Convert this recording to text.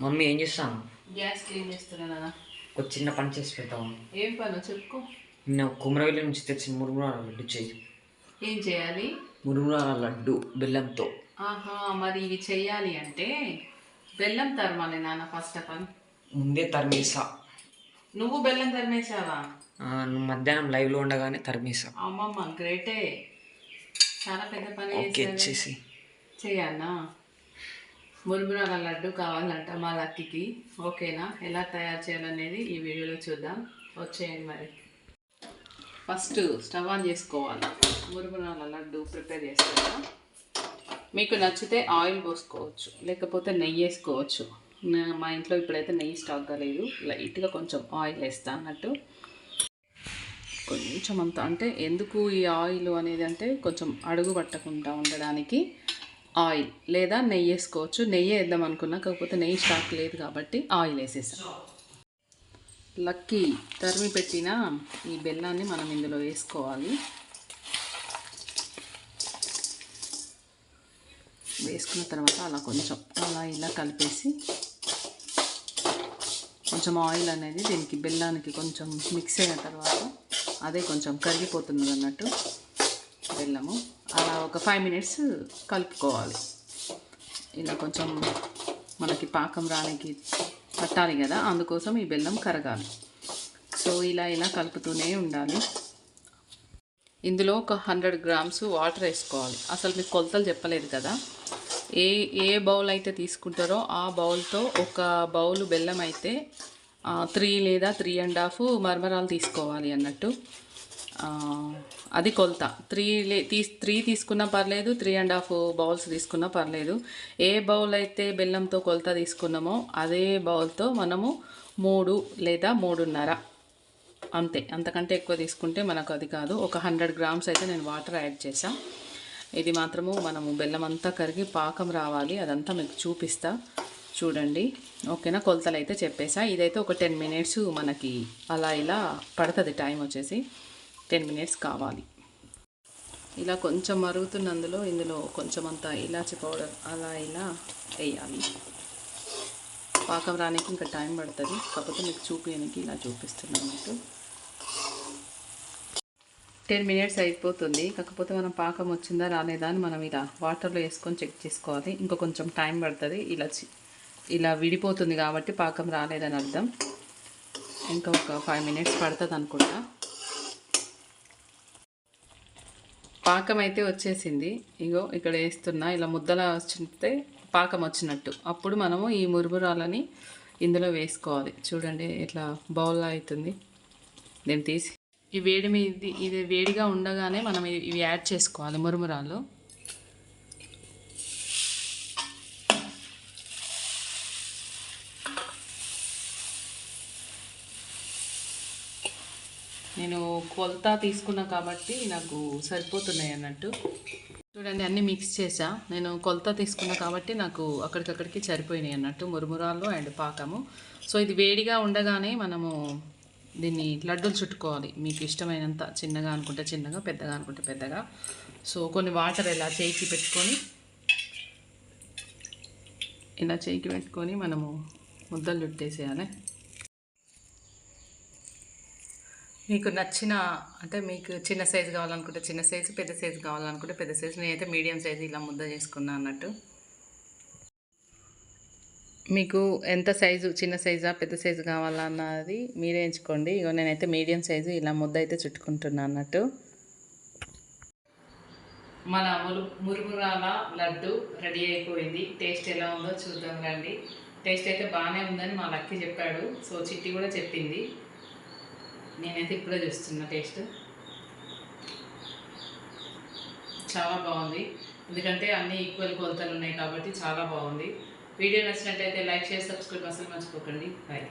Mummy ఏం చేస్తాను gas clean చేస్తున్నానా ఒక చిన్న పని చేసి పెడతావు ఏం పని చెప్పుకో నిన్న కుమరవెల్లి నుంచి తెచ్చిన మురుమురాల లడ్డు చేయి ఏం చేయాలి? మురుమురాల లడ్డు బెల్లంతో. ఆహా మరి ఇవి చెయ్యాలి అంటే బెల్లం తరమాలి నాన్న ఫస్ట్ ఆఫ్ ఆల్. ముందే తరిమేసా. నువ్వు బెల్లం తరిమేసావా? ఆ, నువ్వు మధ్యాహ్నం లైవ్లో ఉండగానే తరిమేసా. అమ్మమ్మ గ్రేటే. చాలా పెద్ద పని ఓకే. చేసి. చెయ్యాలా మురుమురాల లడ్డు కావాలంట మా లక్కీకి. ఓకేనా? ఎలా తయారు చేయాలనేది ఈ వీడియోలో చూద్దాం. వచ్చేయండి మరి. ఫస్ట్ స్టవ్ ఆన్ చేసుకోవాలి. మురుమురాల లడ్డు ప్రిపేర్ చేసుకుందాం మీకు నచ్చితే ఆయిల్ పోసుకోవచ్చు లేకపోతే నెయ్యి వేసుకోవచ్చు. మా ఇంట్లో ఇప్పుడైతే నెయ్యి స్టాక్గా లేదు. లైట్గా కొంచెం ఆయిల్ వేస్తా అన్నట్టు. కొంచెం అంత అంటే ఎందుకు ఈ ఆయిల్ అనేది అంటే కొంచెం అడుగు పట్టకుండా ఉండడానికి ఆయిల్ లేదా నెయ్యి వేసుకోవచ్చు. నెయ్యి వేద్దాం అనుకున్నా కాకపోతే నెయ్యి స్టాక్ లేదు కాబట్టి ఆయిల్ వేసేసాం. లక్కీ తరిమి పెట్టిన ఈ బెల్లాన్ని మనం ఇందులో వేసుకోవాలి. వేసుకున్న తర్వాత అలా కొంచెం అలా ఇలా కలిపేసి కొంచెం ఆయిల్ అనేది దీనికి బెల్లానికి కొంచెం మిక్స్ అయిన తర్వాత అదే కొంచెం కరిగిపోతుంది అన్నట్టు బెల్లము అలా ఒక ఫైవ్ మినిట్స్ కలుపుకోవాలి. ఇలా కొంచెం మనకి పాకం రానికి పట్టాలి కదా అందుకోసం ఈ బెల్లం కరగాలి. సో ఇలా ఇలా కలుపుతూనే ఉండాలి. ఇందులో ఒక హండ్రెడ్ గ్రామ్స్ వాటర్ వేసుకోవాలి. అసలు మీకు కొలతలు చెప్పలేదు కదా. ఏ ఏ బౌల్ అయితే తీసుకుంటారో ఆ బౌల్తో ఒక బౌల్ బెల్లం అయితే త్రీ లేదా త్రీ అండ్ హాఫ్ మరమరాలు తీసుకోవాలి అన్నట్టు. అది కొలత. త్రీ లే తీ త్రీ తీసుకున్నా పర్లేదు త్రీ అండ్ హాఫ్ బౌల్స్ తీసుకున్నా పర్లేదు. ఏ బౌల్ అయితే బెల్లంతో కొలత తీసుకున్నామో అదే బౌల్తో మనము మూడు లేదా మూడున్నర. అంతే. అంతకంటే ఎక్కువ తీసుకుంటే మనకు అది కాదు. ఒక హండ్రెడ్ గ్రామ్స్ అయితే నేను వాటర్ యాడ్ చేసా ఇది మాత్రము మనము బెల్లం అంతా కరిగి పాకం రావాలి. అదంతా మీకు చూపిస్తా. చూడండి. ఓకేనా? కొలతలు అయితే చెప్పేసా ఇదైతే ఒక టెన్ మినిట్స్ మనకి అలా ఇలా పడుతుంది టైం వచ్చేసి. టెన్ మినిట్స్ కావాలి. ఇలా కొంచెం మరుగుతున్నందులో ఇందులో కొంచెం అంతా ఇలాచి పౌడర్ అలా ఇలా వేయాలి. పాకం రానికి ఇంకా టైం పడుతుంది. కాకపోతే మీకు చూపించడానికి ఇలా చూపిస్తున్నాను మీకు. టెన్ మినిట్స్ అయిపోతుంది. కాకపోతే మనం పాకం వచ్చిందా రాలేదా అని మనం ఇలా వాటర్లో వేసుకొని చెక్ చేసుకోవాలి. ఇంకా కొంచెం టైం పడుతుంది. ఇలా చి- ఇలా విడిపోతుంది కాబట్టి పాకం రాలేదని అర్థం. ఇంకా ఒక ఫైవ్ మినిట్స్ పడుతుంది అనుకుంటా. పాకం అయితే వచ్చేసింది. ఇగో ఇక్కడ వేస్తున్నా ఇలా ముద్దలా వచ్చితే పాకం వచ్చినట్టు. అప్పుడు మనము ఈ మురుమురాలని ఇందులో వేసుకోవాలి. చూడండి ఇట్లా బౌల్ అవుతుంది దీన్ని తీసి ఈ వేడి మీద ఇది వేడిగా ఉండగానే మనం ఇవి ఇవి యాడ్ చేసుకోవాలి మురుమురాలు. నేను కొలత తీసుకున్నా కాబట్టి నాకు సరిపోతున్నాయి అన్నట్టు. చూడండి అన్నీ మిక్స్ చేసా. నేను కొలత తీసుకున్నా కాబట్టి నాకు అక్కడికక్కడికి సరిపోయినాయి అన్నట్టు. మురుమురాలు అండ్ పాకము. సో ఇది వేడిగా ఉండగానే మనము దీన్ని లడ్డూలు చుట్టుకోవాలి. మీకు ఇష్టమైనంత చిన్నగా అనుకుంటే చిన్నగా పెద్దగా అనుకుంటే పెద్దగా. సో కొన్ని వాటర్ ఇలా చేయికి పెట్టుకొని ఇలా చేయికి పెట్టుకొని మనము ముద్దలు చుట్టేసేయాలి. మీకు నచ్చిన అంటే మీకు చిన్న సైజు కావాలనుకుంటే చిన్న సైజు పెద్ద సైజు కావాలనుకుంటే పెద్ద సైజు. నేనైతే మీడియం సైజు ఇలా ముద్ద చేసుకున్నా అన్నట్టు. మీకు ఎంత సైజు చిన్న సైజా పెద్ద సైజు కావాలా అన్నది మీరే ఎంచుకోండి. ఇగో నేనైతే మీడియం సైజు ఇలా ముద్ద అయితే చుట్టుకుంటున్నా అన్నట్టు. మన మురు మురుగురాల లడ్డు రెడీ అయిపోయింది. టేస్ట్ ఎలా ఉందో చూద్దాం రండి. టేస్ట్ అయితే బాగానే ఉందని మా లక్కీ చెప్పాడు. సో చిట్టి కూడా చెప్పింది. నేనైతే ఇప్పుడే చూస్తున్నా టేస్ట్. చాలా బాగుంది. ఎందుకంటే అన్ని ఈక్వల్ కొలతలు ఉన్నాయి కాబట్టి చాలా బాగుంది. వీడియో నచ్చినట్టయితే లైక్ చేసి సబ్స్క్రైబ్ అసలు మర్చిపోకండి. బాయ్